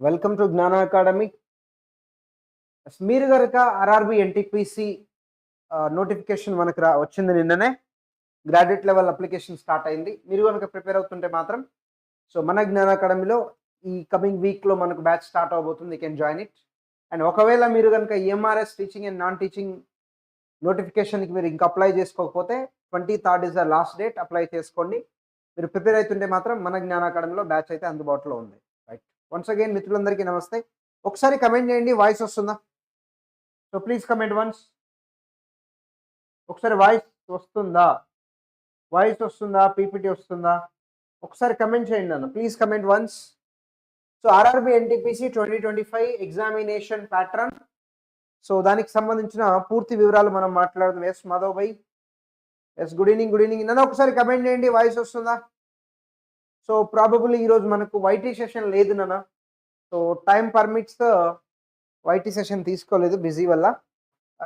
Welcome to జ్ఞాన academy మీరు కనుక ఆర్ఆర్బి ఎన్టీపీసీ నోటిఫికేషన్ మనకు రా వచ్చింది నిన్ననే. గ్రాడ్యుయేట్ లెవెల్ అప్లికేషన్ స్టార్ట్ అయింది. మీరు కనుక ప్రిపేర్ అవుతుంటే మాత్రం సో మన జ్ఞాన అకాడమీలో ఈ కమింగ్ వీక్లో మనకు బ్యాచ్ స్టార్ట్ అవబోతుంది. కెన్ జాయిన్ ఇట్ అండ్ ఒకవేళ మీరు కనుక EMRS teaching and non teaching నోటిఫికేషన్కి మీరు ఇంకా అప్లై చేసుకోకపోతే twenty third is the last date apply చేసుకోండి. మీరు ప్రిపేర్ అవుతుంటే మాత్రం మన జ్ఞాన అకాడమీలో బ్యాచ్ అయితే అందుబాటులో ఉంది. వన్స్ అగైన్ మిత్రులందరికీ నమస్తే. ఒకసారి కమెంట్ చేయండి వాయిస్ వస్తుందా? సో ప్లీజ్ కమెంట్ వన్స్ ఒకసారి వాయిస్ వస్తుందా? వాయిస్ వస్తుందా? పీపీటీ వస్తుందా? ఒకసారి కమెంట్ చేయండి నన్ను. Please comment once so RRB NTPC twenty twenty five examination pattern so దానికి సంబంధించిన పూర్తి వివరాలు మనం మాట్లాడదాం. ఎస్ మాధవ్ భాయ్. Yes good evening good evening నన్ను ఒకసారి కమెంట్ చేయండి వాయిస్ వస్తుందా? సో ప్రాబబుల్ ఈరోజు మనకు వైటీ సెషన్ లేదు నాన్న. So time permits YT session తీసుకోలేదు బిజీ వల్ల.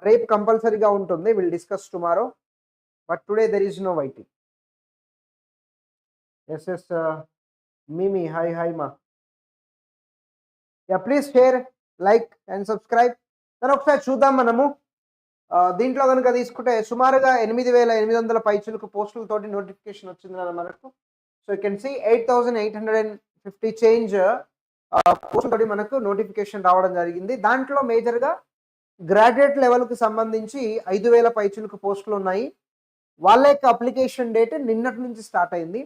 రేపు కంపల్సరీగా ఉంటుంది will discuss tomorrow but today there is no YT yes yes మీమి hi hi మా yeah please share like and subscribe దాని ఒకసారి చూద్దాం మనము. దీంట్లో కనుక తీసుకుంటే సుమారుగా ఎనిమిది వేల ఎనిమిది వందల పైచులకు పోస్టులతోటి నోటిఫికేషన్ వచ్చింది కదా మనకు. So you can see eight thousand eight hundred and fifty change post తోటి మనకు నోటిఫికేషన్ రావడం జరిగింది. దాంట్లో మేజర్గా గ్రాడ్యుయేట్ లెవెల్కి సంబంధించి ఐదు వేల పైచులకు పోస్టులు ఉన్నాయి. వాళ్ళ యొక్క అప్లికేషన్ డేట్ నిన్నటి నుంచి స్టార్ట్ అయింది.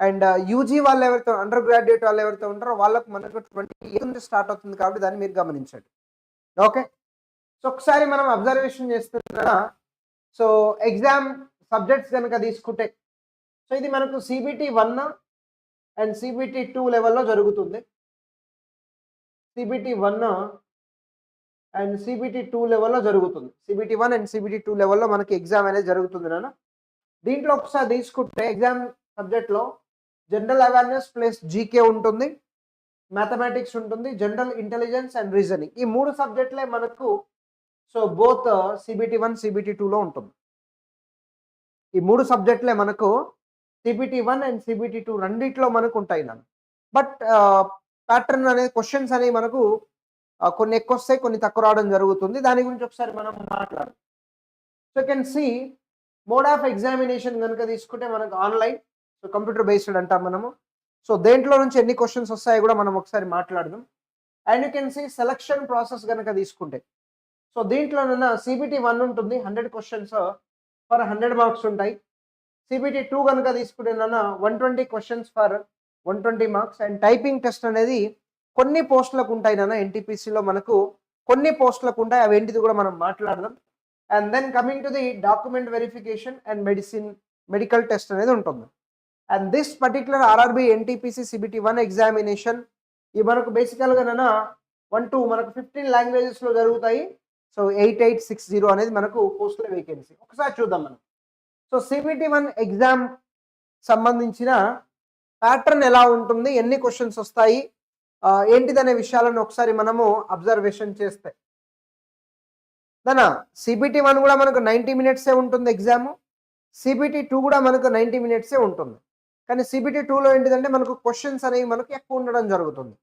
అండ్ యూజీ uh, వాళ్ళు ఎవరితో అండర్ గ్రాడ్యుయేట్ వాళ్ళు ఎవరితో ఉంటారో వాళ్ళకు మనకు ట్వంటీ ఎయిట్ నుంచి స్టార్ట్ అవుతుంది కాబట్టి దాన్ని మీరు గమనించండి. ఓకే సో ఒకసారి మనం అబ్జర్వేషన్ చేస్తున్నా సో ఎగ్జామ్ సబ్జెక్ట్స్ కనుక తీసుకుంటే సో ఇది మనకు CBT one and CBT two లెవెల్లో జరుగుతుంది. CBT one and CBT two లెవెల్లో జరుగుతుంది. CBT one and CBT two లెవెల్లో మనకి ఎగ్జామ్ అనేది జరుగుతుంది నాన్న. దీంట్లో ఒకసారి తీసుకుంటే ఎగ్జామ్ సబ్జెక్ట్లో జనరల్ అవేర్నెస్ ప్లస్ జీకే ఉంటుంది మ్యాథమెటిక్స్ ఉంటుంది జనరల్ ఇంటెలిజెన్స్ అండ్ రీజనింగ్ ఈ మూడు సబ్జెక్టులే మనకు so both CBT one CBT టూలో ఉంటుంది. ఈ మూడు సబ్జెక్టులే మనకు CBT one and CBT two రెండిట్లో మనకు ఉంటాయి నన్ను బట్ ప్యాటర్న్ uh, అనేది క్వశ్చన్స్ అనేవి మనకు uh, కొన్ని ఎక్కువ వస్తాయి కొన్ని తక్కువ రావడం జరుగుతుంది. దాని గురించి ఒకసారి మనం మాట్లాడదాం. So can see mode of examination కనుక తీసుకుంటే మనకు ఆన్లైన్ సో కంప్యూటర్ బేస్డ్ అంటాం మనము. సో దేంట్లో నుంచి ఎన్ని క్వశ్చన్స్ వస్తాయో కూడా మనం ఒకసారి మాట్లాడదాం. And you can see selection process కనుక తీసుకుంటే. సో దీంట్లోనన్నా సిబిటి వన్ ఉంటుంది hundred questions for hundred marks ఉంటాయి. సిబిటీ టూ కనుక తీసుకుంటే one twenty questions for one twenty marks and typing test అనేది కొన్ని పోస్టులకు ఉంటాయి నాన్న ఎన్టీపీసీలో మనకు. కొన్ని పోస్టులకు ఉంటాయి అవి ఏంటిది కూడా మనం మాట్లాడదాం. And then coming to the document verification and medicine medical test అనేది ఉంటుంది. And this particular RRB NTPC CBT one examination ఇవి మనకు బేసికల్గా నాన్న వన్ టూ మనకు ఫిఫ్టీన్ లాంగ్వేజెస్లో జరుగుతాయి. So eight eight six zero అనేది మనకు పోస్టుల వేకెన్సీ ఒకసారి చూద్దాం మనం. సో సిబిటి వన్ ఎగ్జామ్ సంబంధించిన ప్యాటర్న్ ఎలా ఉంటుంది ఎన్ని క్వశ్చన్స్ వస్తాయి ఏంటిదనే విషయాలను ఒకసారి మనము అబ్జర్వేషన్ చేస్తే. దానా సిబిటి వన్ కూడా మనకు నైంటీ మినిట్సే ఉంటుంది ఎగ్జామ్ సిబిటి టూ కూడా మనకు నైంటీ మినిట్సే ఉంటుంది. కానీ సిబిటి టూలో ఏంటిదంటే మనకు క్వశ్చన్స్ అనేవి మనకు ఎక్కువ ఉండడం జరుగుతుంది.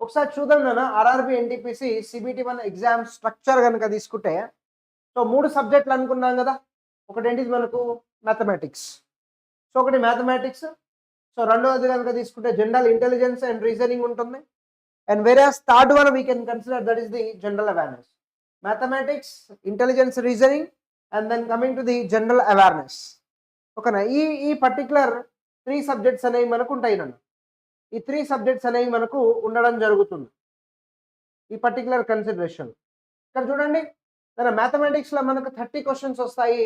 ఒకసారి చూద్దాం నాన్న RRB NTPC CBT one exam structure కనుక తీసుకుంటే సో మూడు సబ్జెక్టులు అనుకున్నాం కదా ఒకటి ఏంటిది మనకు? మ్యాథమెటిక్స్ సో ఒకటి మ్యాథమెటిక్స్ సో రెండవది కనుక తీసుకుంటే జనరల్ ఇంటెలిజెన్స్ అండ్ రీజనింగ్ ఉంటుంది. అండ్ వేరే third one we can consider that is the general awareness mathematics intelligence reasoning and then coming to the general awareness ఓకేనా ఈ ఈ పర్టికులర్ త్రీ సబ్జెక్ట్స్ అనేవి మనకు ఉంటాయి నన్ను. ఈ త్రీ సబ్జెక్ట్స్ అనేవి మనకు ఉండడం జరుగుతుంది. ఈ పర్టికులర్ కన్సిడరేషన్ ఇక్కడ చూడండి. మన మ్యాథమెటిక్స్లో మనకు థర్టీ క్వశ్చన్స్ వస్తాయి.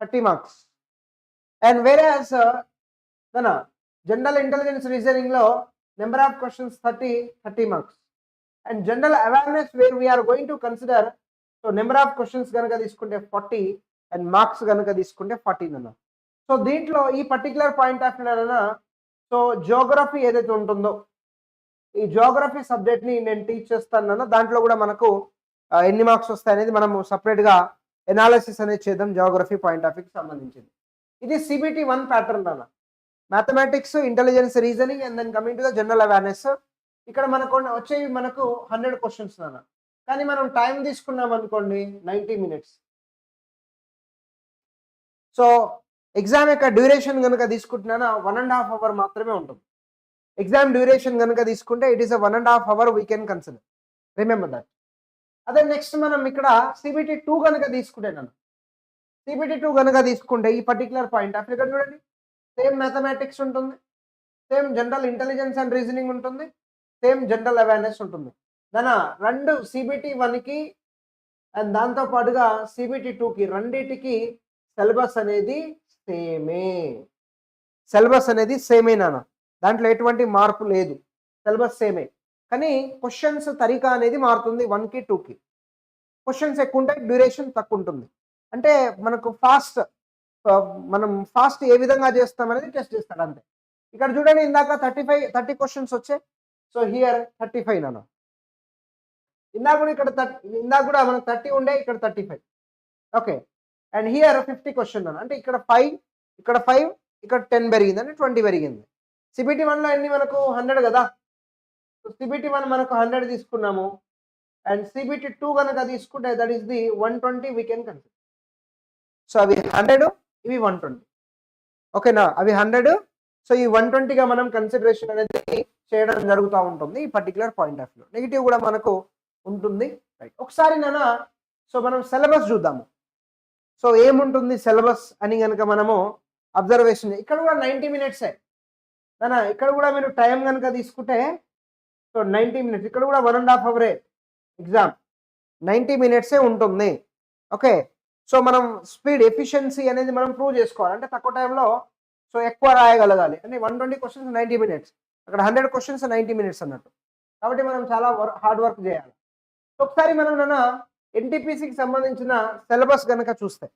థర్టీ మార్క్స్ అండ్ వేరే మన general intelligence రీజనింగ్లో number of questions thirty thirty marks and general awareness where we're going to consider so number of questions కనుక తీసుకుంటే ఫార్టీ అండ్ మార్క్స్ కనుక తీసుకుంటే ఫార్టీన్ అన్న. సో దీంట్లో ఈ పర్టికులర్ పాయింట్ ఆఫ్ వ్యూన సో జోగ్రఫీ ఏదైతే ఉంటుందో ఈ జోగ్రఫీ సబ్జెక్ట్ని నేను టీచ్ చేస్తాను దాంట్లో కూడా మనకు ఎన్ని మార్క్స్ వస్తాయి అనేది మనము సపరేట్గా ఎనాలిసిస్ అనేది చేద్దాం జోగ్రఫీ పాయింట్ ఆఫ్ వ్యూకి సంబంధించింది. ఇది సిబిటి వన్ ప్యాటర్న్ అన్న mathematics intelligence reasoning and then coming to the general awareness ఇక్కడ మనకు వచ్చేవి మనకు హండ్రెడ్ క్వశ్చన్స్ నాన్న. కానీ మనం టైం తీసుకున్నాం అనుకోండి నైంటీ మినిట్స్ సో ఎగ్జామ్ యొక్క డ్యూరేషన్ కనుక తీసుకుంటున్నానా వన్ అండ్ హాఫ్ అవర్ మాత్రమే ఉంటుంది. ఎగ్జామ్ డ్యూరేషన్ కనుక తీసుకుంటే it is a one and half hour we can consider remember that అదే నెక్స్ట్ మనం ఇక్కడ సిబిటి టూ కనుక తీసుకుంటే నన్ను సిబిటి టూ కనుక తీసుకుంటే ఈ పర్టికులర్ పాయింట్ ఆఫ్ ఇక్కడ చూడండి. సేమ్ మ్యాథమెటిక్స్ ఉంటుంది. Same general intelligence and reasoning ఉంటుంది. సేమ్ జనరల్ అవేర్నెస్ ఉంటుంది. దాన రెండు సిబిటి వన్కి అండ్ దాంతో పాటుగా సిబిటి టూకి రెండింటికి సిలబస్ అనేది సేమే సిలబస్ అనేది సేమే నాన్న. దాంట్లో ఎటువంటి మార్పు లేదు. సిలబస్ సేమే కానీ క్వశ్చన్స్ తరికా అనేది మారుతుంది వన్కి టూకి క్వశ్చన్స్ ఎక్కువ ఉంటాయి డ్యూరేషన్ తక్కువ ఉంటుంది. అంటే మనకు ఫాస్ట్ మనం ఫాస్ట్ ఏ విధంగా చేస్తాం అనేది టెస్ట్ చేస్తాడు అంతే. ఇక్కడ చూడండి ఇందాక థర్టీ ఫైవ్ థర్టీ క్వశ్చన్స్ వచ్చాయి. సో హియర్ థర్టీ ఫైవ్ నన్ను. ఇందాక కూడా ఇక్కడ థర్టీ ఇందాక కూడా మనకు థర్టీ ఉండే ఇక్కడ thirty five. Okay. And here fifty question నన్ను. అంటే ఇక్కడ ఫైవ్ ఇక్కడ ఫైవ్ ఇక్కడ టెన్ పెరిగింది అంటే ట్వంటీ పెరిగింది. సిబిటి వన్లో ఎన్ని మనకు? హండ్రెడ్ కదా. సో సిబిటి వన్ మనకు హండ్రెడ్ తీసుకున్నాము. అండ్ సిబిటి టూ కనుక తీసుకుంటే that is the one twenty we can consider so అవి హండ్రెడ్ ఇవి వన్ ట్వంటీ. ఓకేనా? అవి హండ్రెడ్ సో ఈ వన్ ట్వంటీగా మనం కన్సిడరేషన్ అనేది చేయడం జరుగుతూ ఉంటుంది ఈ particular point of view negative కూడా మనకు ఉంటుంది. రైట్ ఒకసారి నాన్న సో మనం సిలబస్ చూద్దాము. సో ఏముంటుంది సిలబస్ అని కనుక మనము అబ్జర్వేషన్ ఇక్కడ కూడా నైంటీ మినిట్సే నాన్న ఇక్కడ కూడా మీరు టైం కనుక తీసుకుంటే సో నైంటీ మినిట్స్ ఇక్కడ కూడా వన్ అండ్ హాఫ్ అవరే ఎగ్జామ్ నైంటీ మినిట్సే ఉంటుంది. ఓకే సో మనం స్పీడ్ ఎఫిషియన్సీ అనేది మనం ప్రూవ్ చేసుకోవాలి. అంటే తక్కువ టైంలో సో ఎక్కువ రాయగలగాలి. అంటే one twenty questions ninety minutes. అక్కడ హండ్రెడ్ క్వశ్చన్స్ నైంటీ మినిట్స్ అన్నట్టు. కాబట్టి మనం చాలా హార్డ్ వర్క్ చేయాలి. ఒకసారి మనం నన్న ఎన్టీపీసీకి సంబంధించిన సిలబస్ కనుక చూస్తే.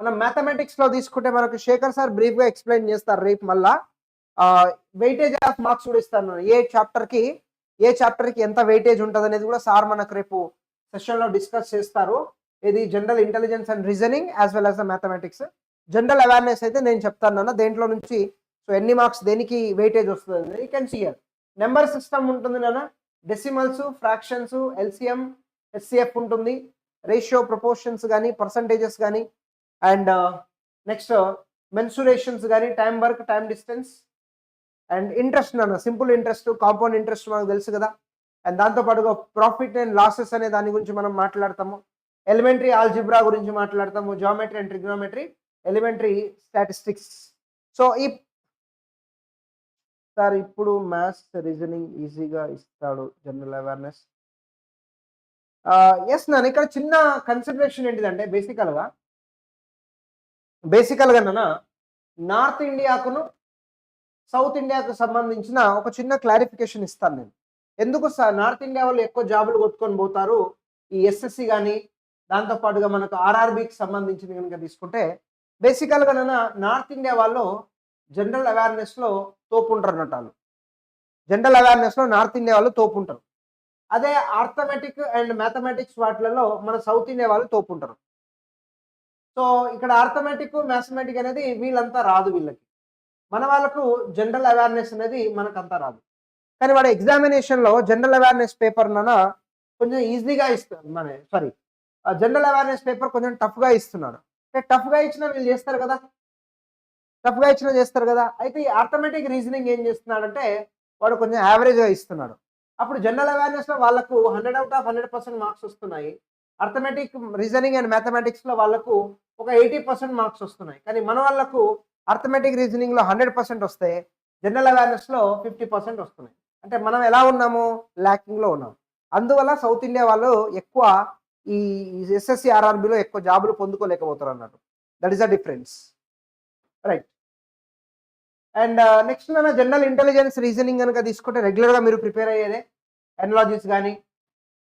మనం మ్యాథమెటిక్స్లో తీసుకుంటే మనకు శేఖర్ సార్ బ్రీఫ్గా ఎక్స్ప్లెయిన్ చేస్తారు రేపు మళ్ళా. వెయిటేజ్ ఆఫ్ మార్క్స్ కూడా ఇస్తాను ఏ చాప్టర్కి ఏ చాప్టర్కి ఎంత వెయిటేజ్ ఉంటుంది అనేది కూడా సార్ మనకు రేపు సెషన్లో డిస్కస్ చేస్తారు. ఇది general intelligence and reasoning as well as the mathematics general awareness అయితే నేను చెప్తాను అన్న దేంట్లో నుంచి? సో ఎన్ని మార్క్స్ దేనికి వెయిటేజ్ వస్తుంది you can see number system ఉంటుంది నాన్న. డెసిమల్స్ ఫ్రాక్షన్స్ ఎల్సిఎం ఎస్సిఎఫ్ ఉంటుంది. రేషియో ప్రపోర్షన్స్ కానీ పర్సంటేజెస్ కానీ అండ్ నెక్స్ట్ మెన్సురేషన్స్ కానీ time work time distance and interest నాన్న. సింపుల్ ఇంట్రెస్ట్ కాంపౌండ్ ఇంట్రెస్ట్ మనకు తెలుసు కదా. అండ్ దాంతోపాటుగా ప్రాఫిట్ అండ్ లాసెస్ అనే దాని గురించి మనం మాట్లాడతాము. ఎలిమెంటరీ ఆల్జిబ్రా గురించి మాట్లాడతాము geometry and trigonometry elementary statistics so ఈ సార్ ఇప్పుడు మ్యాథ్స్ రీజనింగ్ ఈజీగా ఇస్తాడు జనరల్ అవేర్నెస్ ఎస్ నాన్న ఇక్కడ చిన్న కన్సిడరేషన్ ఏంటిదంటే బేసికల్గా బేసికల్గా నాన్న నార్త్ ఇండియాకును సౌత్ ఇండియాకు సంబంధించిన ఒక చిన్న క్లారిఫికేషన్ ఇస్తాను నేను. ఎందుకు సార్ నార్త్ ఇండియా వాళ్ళు ఎక్కువ జాబులు కొట్టుకొని పోతారు? ఈ ఎస్ఎస్సి కానీ దాంతోపాటుగా మనకు ఆర్ఆర్బికి సంబంధించిన కనుక తీసుకుంటే బేసికల్గా నన్న నార్త్ ఇండియా వాళ్ళు జనరల్ అవేర్నెస్లో తోపుంటారు అన్నట్టు వాళ్ళు జనరల్ అవేర్నెస్లో నార్త్ ఇండియా వాళ్ళు తోపుంటారు. అదే ఆర్థమెటిక్ అండ్ మ్యాథమెటిక్స్ వాటిలలో మన సౌత్ ఇండియా వాళ్ళు తోపుంటారు. సో ఇక్కడ ఆర్థమెటిక్ మ్యాథమెటిక్ అనేది వీళ్ళంతా రాదు వీళ్ళకి. మన వాళ్ళకు జనరల్ అవేర్నెస్ అనేది మనకంతా రాదు. కానీ వాడు ఎగ్జామినేషన్లో జనరల్ అవేర్నెస్ పేపర్ నాన్న కొంచెం ఈజీగా ఇస్తారు మన సారీ జనరల్ అవేర్నెస్ పేపర్ కొంచెం టఫ్గా ఇస్తున్నాడు. అంటే టఫ్గా ఇచ్చినా వీళ్ళు చేస్తారు కదా? టఫ్గా ఇచ్చినా చేస్తారు కదా? అయితే ఈ ఆర్థమెటిక్ రీజనింగ్ ఏం చేస్తున్నాడంటే వాడు కొంచెం యావరేజ్గా ఇస్తున్నాడు. అప్పుడు జనరల్ అవేర్నెస్లో వాళ్ళకు hundred out of hundred percent marks వస్తున్నాయి. అర్థమెటిక్ రీజనింగ్ అండ్ మ్యాథమెటిక్స్లో వాళ్ళకు ఒక ఎయిటీ పర్సెంట్ మార్క్స్ వస్తున్నాయి. కానీ మన వాళ్ళకు అర్థమెటిక్ రీజనింగ్లో హండ్రెడ్ పర్సెంట్ వస్తే జనరల్ అవేర్నెస్లో ఫిఫ్టీ పర్సెంట్ వస్తున్నాయి. అంటే మనం ఎలా ఉన్నాము? ల్యాకింగ్లో ఉన్నాం. అందువల్ల సౌత్ ఇండియా వాళ్ళు ఎక్కువ ఈ ఎస్ఎస్సి ఆర్ఆర్బిలో ఎక్కువ జాబులు పొందుకోలేకపోతారు అన్నట్టు that is a difference right and next uh, మన జనరల్ ఇంటెలిజెన్స్ రీజనింగ్ కనుక తీసుకుంటే రెగ్యులర్గా మీరు ప్రిపేర్ అయ్యేదే ఎనలాజీస్ కానీ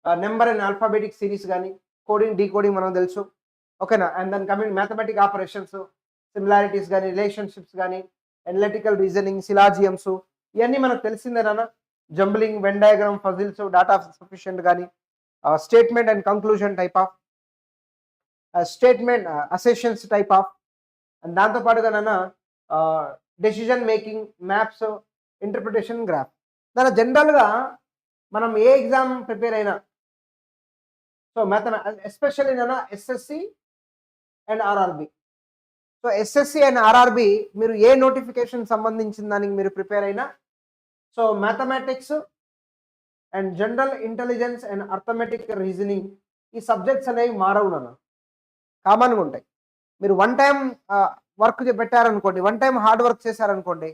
నెంబర్ అండ్ ఆల్ఫాబెటిక్ సిరీస్ కానీ కోడింగ్ డీకోడింగ్ మనం మనకు తెలుసు. ఓకేనా అండ్ దాని కమింగ్ మ్యాథమెటిక్ ఆపరేషన్స్ సిమిలారిటీస్ కానీ రిలేషన్షిప్స్ కానీ ఎనలిటికల్ రీజనింగ్ సిలాజియమ్స్ ఇవన్నీ మనకు తెలిసిందేనా? Jumbling venn diagram puzzles data sufficient కానీ statement and conclusion type of statement assertions type of and దాంతోపాటుగా నాన్న decision making maps interpretation graph దాని జనరల్గా మనం ఏ ఎగ్జామ్ ప్రిపేర్ అయినా సో మ్యాథమె ఎస్పెషల్లీ నేను SSC and RRB so SSC and RRB మీరు ఏ నోటిఫికేషన్ సంబంధించిన దానికి మీరు ప్రిపేర్ అయినా so mathematics and general intelligence and arithmetic reasoning ఈ సబ్జెక్ట్స్ అనేవి మారవు నాన్న. కామన్గా ఉంటాయి. మీరు వన్ టైం వర్క్ పెట్టారనుకోండి వన్ టైం హార్డ్ వర్క్ చేశారనుకోండి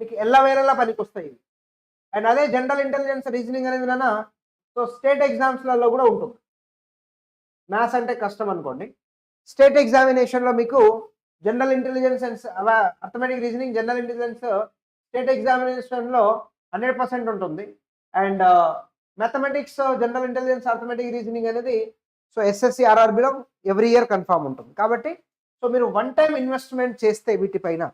మీకు ఎల్లవేళలా పనికి వస్తాయి అండ్ అదే జనరల్ ఇంటెలిజెన్స్ రీజనింగ్ అనేది నాన్న సో స్టేట్ ఎగ్జామ్స్లలో కూడా ఉంటుంది. మ్యాథ్స్ అంటే కష్టం అనుకోండి. స్టేట్ ఎగ్జామినేషన్లో మీకు general intelligence and arithmetic reasoning general intelligence state ఎగ్జామినేషన్లో హండ్రెడ్ పర్సెంట్ ఉంటుంది. And mathematics general intelligence arithmetic reasoning అనేది సో ఎస్ఎస్సి ఆర్ఆర్బిలో ఎవ్రీ ఇయర్ కన్ఫామ్ ఉంటుంది. కాబట్టి సో మీరు వన్ టైం ఇన్వెస్ట్మెంట్ చేస్తే వీటిపైన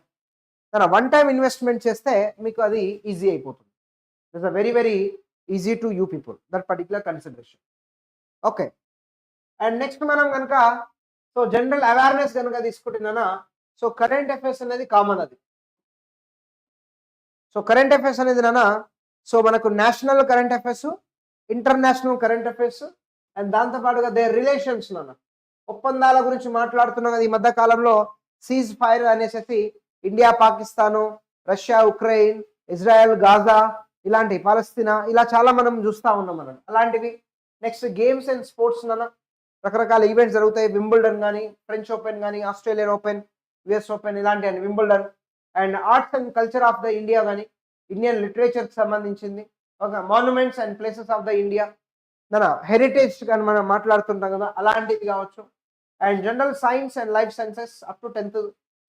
తన వన్ టైం ఇన్వెస్ట్మెంట్ చేస్తే మీకు అది ఈజీ అయిపోతుంది. It's a very very easy to you people that particular consideration okay and next మనం కనుక సో జనరల్ అవేర్నెస్ కనుక తీసుకుంటున్నానా సో కరెంట్ అఫైర్స్ అనేది కామన్ అది. సో కరెంట్ అఫైర్స్ అనేది నానా సో మనకు national current affairs international current affairs and దాంతోపాటుగా దే రిలేషన్స్ నాన్న ఒప్పందాల గురించి మాట్లాడుతున్నాం కదా ఈ మధ్య కాలంలో. సీజ్ ఫైర్ అనేసి India Pakistan Russia Ukraine Israel Gaza ఇలాంటి పాలస్తీనా ఇలా చాలా మనం చూస్తూ ఉన్నాం మనం. అలాంటివి. నెక్స్ట్ గేమ్స్ అండ్ స్పోర్ట్స్ నాన్న రకరకాల ఈవెంట్స్ జరుగుతాయి. వింబుల్డన్ కానీ ఫ్రెంచ్ ఓపెన్ కానీ ఆస్ట్రేలియన్ ఓపెన్ యుఎస్ ఓపెన్ ఇలాంటి and Wimbledon and arts and culture of the India కానీ ఇండియన్ లిటరేచర్కి సంబంధించింది. ఒక monuments and places of the India మన హెరిటేజ్ కానీ మనం మాట్లాడుతుంటాం కదా అలాంటిది కావచ్చు. And general science and life sciences up to tenth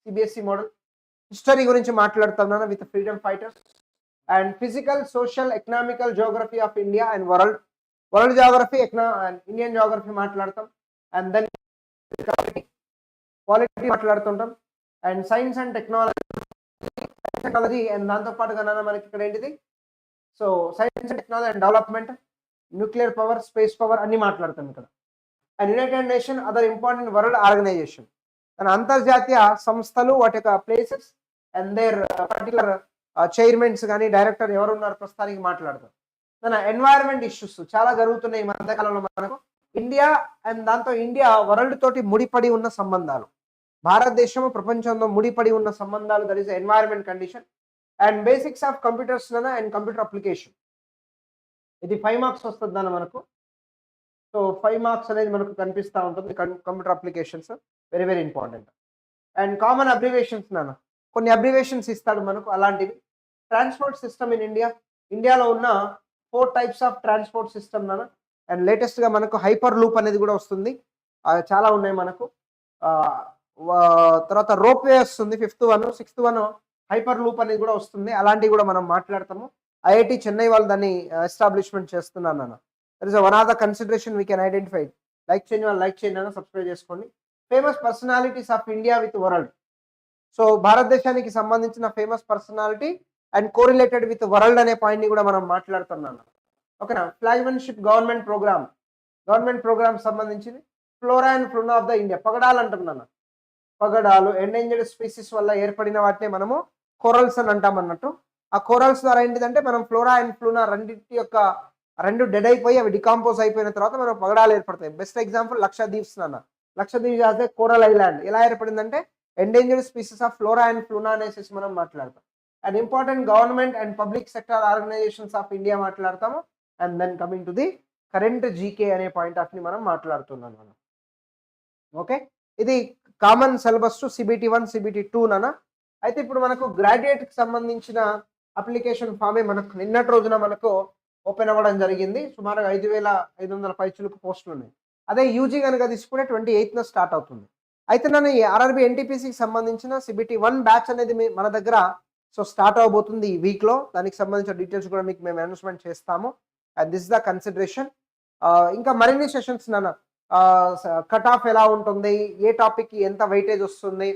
CBSE model history గురించి మాట్లాడుతున్నాను with freedom fighters and physical social economical geography of India and world world geography ఎకనా and Indian geography మాట్లాడతాం. And then polity మాట్లాడుతుంటాం. And science and technology technology and దాంతో పాటుగా మనకి ఇక్కడ ఏంటిది? So science and technology and development nuclear power space power అన్ని మాట్లాడతాం ఇక్కడ. And united nation other important world organization and అంతర్జాతీయ సంస్థలు వాటి యొక్క places and their particular chairmans కానీ డైరెక్టర్ ఎవరు ఉన్నారు ప్రస్తుతానికి మాట్లాడతారు మన ఎన్వైరన్మెంట్ ఇష్యూస్ చాలా జరుగుతున్నాయి ఈ మధ్యకాలంలో మనకు. ఇండియా అండ్ దాంతో ఇండియా వరల్డ్ తోటి ముడిపడి ఉన్న సంబంధాలు. భారతదేశము ప్రపంచంలో ముడిపడి ఉన్న సంబంధాలు that is environment condition and basics of computers and computer application ఇది ఫైవ్ మార్క్స్ వస్తుంది దాని మనకు. సో ఫైవ్ మార్క్స్ అనేది మనకు కనిపిస్తూ ఉంటుంది computer applications very very important and common abbreviations నాన్న కొన్ని అబ్రివేషన్స్ ఇస్తాడు మనకు అలాంటివి. ట్రాన్స్పోర్ట్ సిస్టమ్ ఇన్ ఇండియా ఇండియాలో ఉన్న four types of transport system నాన్న అండ్ లేటెస్ట్గా మనకు హైపర్ లూప్ అనేది కూడా వస్తుంది. చాలా ఉన్నాయి మనకు. తర్వాత రోప్ వే వస్తుంది fifth one sixth one hyperloop అనేది కూడా వస్తుంది. అలాంటివి కూడా మనం మాట్లాడతాము. ఐఐటి చెన్నై వాళ్ళు దాన్ని ఎస్టాబ్లిష్మెంట్ చేస్తున్నాను అన్న that is one of the consideration we can identify like చేయండి వాళ్ళు లైక్ చేయండి అన్న సబ్స్క్రైబ్ చేసుకోండి. Famous personalities of India with world so భారతదేశానికి సంబంధించిన famous personality and correlated with world అనే పాయింట్ని కూడా మనం మాట్లాడుతున్నాను ఓకేనా? Flagship government program government program సంబంధించింది. Flora and fauna of the India పగడాలు అంటున్నాను పగడాలు ఎండేంజర్డ్ స్పీసీస్ వల్ల ఏర్పడిన వాటిని మనము కోరల్స్ అని అంటాం అన్నట్టు. ఆ కోరల్స్ ద్వారా ఏంటిదంటే మనం ఫ్లోరా అండ్ ఫ్లూనా రెండింటి యొక్క రెండు డెడ్ అయిపోయి అవి డికాంపోజ్ అయిపోయిన తర్వాత మనం పగడాలు ఏర్పడతాయి. బెస్ట్ ఎగ్జాంపుల్ లక్షద్వీప్స్ నాన్న. లక్షద్వీప్ అదే కోరల్ ఐలాండ్ ఎలా ఏర్పడిందంటే endangered species of flora and fauna అనేసి మనం మాట్లాడతాం. And important government and public sector organizations of India మాట్లాడతాము. And then coming to the current GK అనే పాయింట్ ఆఫ్ని మనం మాట్లాడుతున్నాం మనం. ఓకే ఇది common syllabus to CBT one CBT two అయితే ఇప్పుడు మనకు గ్రాడ్యుయేట్కి సంబంధించిన అప్లికేషన్ ఫామే మనకు నిన్నటి రోజున మనకు ఓపెన్ అవ్వడం జరిగింది. సుమారుగా ఐదు వేల ఐదు వందల పైచులకు పోస్టులు ఉన్నాయి. అదే యూజీ కనుక తీసుకుంటే ట్వంటీ ఎయిత్న స్టార్ట్ అవుతుంది. అయితే నన్ను ఈ ఆర్ఆర్బి ఎన్టీపీసీకి సంబంధించిన సిబిటి వన్ బ్యాచ్ అనేది మీ- మన దగ్గర సో స్టార్ట్ అవబోతుంది ఈ వీక్లో దానికి సంబంధించిన డీటెయిల్స్ కూడా మీకు మేము అనౌన్స్మెంట్ చేస్తాము. And this the consideration. ఇంకా మరిన్ని సెషన్స్ నాన్న. కట్ ఆఫ్ ఎలా ఉంటుంది? ఏ టాపిక్కి ఎంత వెయిటేజ్ వస్తుంది?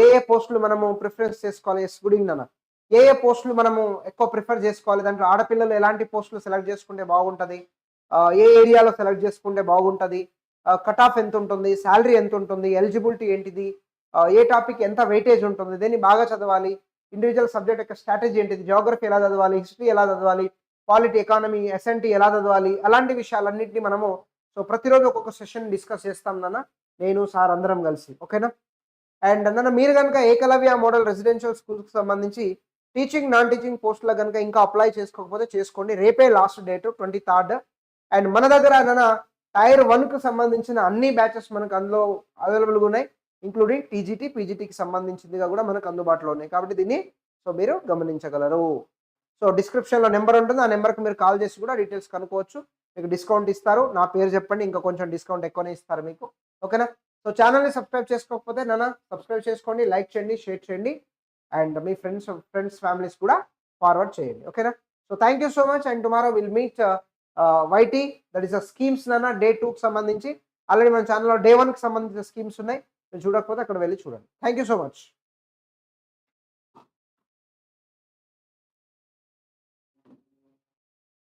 ఏ ఏ పోస్టులు మనము ప్రిఫరెన్స్ చేసుకోవాలి? ఎస్ గుడ్ ఈవినింగ్ అన్న. ఏ ఏ పోస్టులు మనము ఎక్కువ ప్రిఫర్ చేసుకోవాలి? దాంట్లో ఆడపిల్లలు ఎలాంటి పోస్టులు సెలెక్ట్ చేసుకుంటే బాగుంటుంది? ఏ ఏరియాలో సెలెక్ట్ చేసుకుంటే బాగుంటుంది? కట్ ఆఫ్ ఎంత ఉంటుంది? శాలరీ ఎంత ఉంటుంది? ఎలిజిబిలిటీ ఏంటిది? ఏ టాపిక్ ఎంత వెయిటేజ్ ఉంటుంది? దేన్ని బాగా చదవాలి? ఇండివిజువల్ సబ్జెక్ట్ యొక్క స్ట్రాటజీ ఏంటిది? జోగ్రఫీ ఎలా చదవాలి? హిస్టరీ ఎలా చదవాలి? పాలిటీ ఎకానమీ ఎస్ఎన్టీ ఎలా చదవాలి? అలాంటి విషయాలన్నింటినీ మనము సో ప్రతిరోజు ఒక్కొక్క సెషన్ డిస్కస్ చేస్తాం నాన్న. నేను సార్ అందరం కలిసి. ఓకేనా? అండ్ అన్న మీరు కనుక ఏకలవ్య మోడల్ రెసిడెన్షియల్ స్కూల్కి సంబంధించి టీచింగ్ నాన్ టీచింగ్ పోస్టులకు కనుక ఇంకా అప్లై చేసుకోకపోతే చేసుకోండి. రేపే last date twenty third and మన దగ్గర అన్న టైర్ వన్కి సంబంధించిన అన్ని బ్యాచెస్ మనకు అందులో అవైలబుల్గా ఉన్నాయి. ఇంక్లూడింగ్ టీజీటీ పీజీటీకి సంబంధించిందిగా కూడా మనకు అందుబాటులో ఉన్నాయి. కాబట్టి దీన్ని సో మీరు గమనించగలరు. సో డిస్క్రిప్షన్లో నెంబర్ ఉంటుంది. ఆ నెంబర్కి మీరు కాల్ చేసి కూడా డీటెయిల్స్ కనుక్కోవచ్చు. మీకు డిస్కౌంట్ ఇస్తారు. నా పేరు చెప్పండి ఇంకా కొంచెం డిస్కౌంట్ ఎక్కువనే ఇస్తారు మీకు. ఓకేనా? సో ఛానల్ని సబ్స్క్రైబ్ చేసుకోకపోతే నాన్న సబ్స్క్రైబ్ చేసుకోండి లైక్ చేయండి షేర్ చేయండి అండ్ మీ ఫ్రెండ్స్ ఫ్రెండ్స్ ఫ్యామిలీస్ కూడా ఫార్వర్డ్ చేయండి. ఓకేనా? So thank you so much and tomorrow will meet YT that is a schemes నాన్న డే టూకి సంబంధించి. ఆల్రెడీ మన ఛానల్లో డే వన్కి సంబంధించిన స్కీమ్స్ ఉన్నాయి. మీరు చూడకపోతే అక్కడ వెళ్ళి చూడండి. Thank you so much